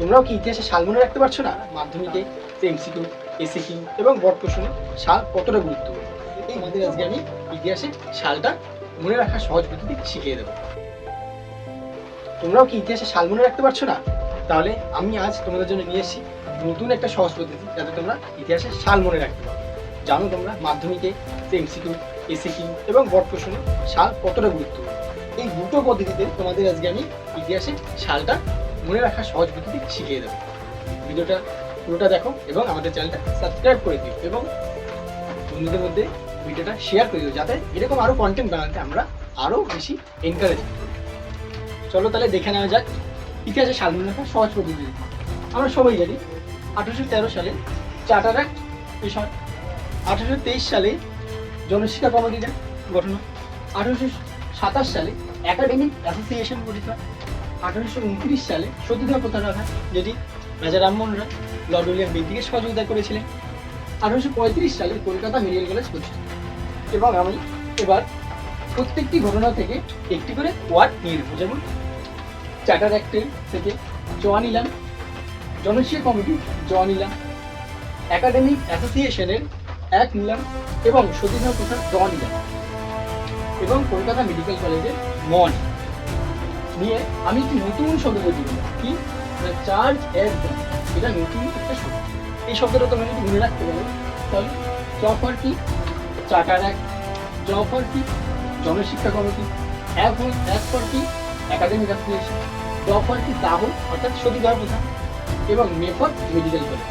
তোমরাও কি ইতিহাসে সাল মনে রাখতে পারছ না? মাধ্যমিকে এমসিকিউ এসিকিউ এবং বড় প্রশ্নে সাল কতটা গুরুত্বপূর্ণ এই আমাদের আজকে আমি ইতিহাসে সালটা মনে রাখার সহজ পদ্ধতি শিখিয়ে দেবো। তোমরাও কি ইতিহাসে সাল মনে রাখতে পারছ না? তাহলে আমি আজ তোমাদের জন্য নিয়ে এসেছি নতুন একটা সহজ পদ্ধতি যাতে তোমরা ইতিহাসে সাল মনে রাখতে পারো। জানো তোমরা মাধ্যমিকে এমসিকিউ এসিকিউ এবং বড় প্রশ্নে সাল কতটা গুরুত্বপূর্ণ এই দুটো পদ্ধতিতে তোমাদের আজকে আমি ইতিহাসে সালটা মনে রাখা সহজ পদ্ধতি শিখিয়ে দেবো। ভিডিওটা পুরোটা দেখো এবং আমাদের চ্যানেলটা সাবস্ক্রাইব করে দিও এবং বন্ধুদের মধ্যে ভিডিওটা শেয়ার করে দিও যাতে এরকম আরও কন্টেন্ট বানাতে আমরা আরও বেশি এনকারেজ চলো তাহলে দেখে নেওয়া যাক ইতিহাসে সাল মনে রাখার সহজ পদ্ধতি। আমরা সবাই জানি আঠারোশো তেরো সালে চার্টার অ্যাক্ট আঠারোশো তেইশ সালে জনশিক্ষা কমিটিটা গঠন হয়। আঠারোশো সাতাশ সালে একাডেমিক অ্যাসোসিয়েশন গঠিত হয়। আঠারোশো উনত্রিশ সালে সতীদাহ প্রথা রাখা যেটি রাজা রামমোহন রায় লর্ড উইলিয়াম বেন্টিকে সহযোগিতা করেছিলেন, আঠারোশো পঁয়ত্রিশ সালে কলকাতা মেডিকেল কলেজ প্রতিষ্ঠিত। এবং আমি এবার প্রত্যেকটি ঘটনা থেকে একটি করে ওয়ার্ড নিয়ে নেব। যেমন চার্টার অ্যাক্টের থেকে জ নিলাম জনশিক্ষা কমিটি জ নিলাম একাডেমিক অ্যাসোসিয়েশনের এক নিলাম এবং সতীদাহ প্রথা জ নিলাম। এবং কলকাতা মেডিকেল কলেজের মন নিয়ে আমি একটি নতুন শব্দ তৈরি করলাম। কি? চার্জ এর এটা নতুন একটা শব্দ। এই শব্দটা তোমরা যদি মনে রাখতে পারো, তাহলে জফার কি? চার্টার এক। জফার কি? জনশিক্ষা কমিটি এক হল এক ফর কি? একাডেমিক অ্যাসোসিয়েশন জফার কি? দাহ, অর্থাৎ সতীদাহ প্রথা। এবং মেফর মেডিকেল কলেজ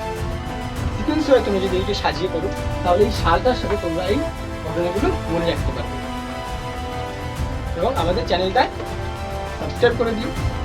সিকুয়েন্স হয়ে তুমি যদি এইটা সাজিয়ে করো তাহলে এই সালটার সাথে তোমরা এই ঘটনাগুলো মনে রাখতে পারবে। এবং আমাদের চ্যানেলটা সাবস্ক্রাইব করে দিও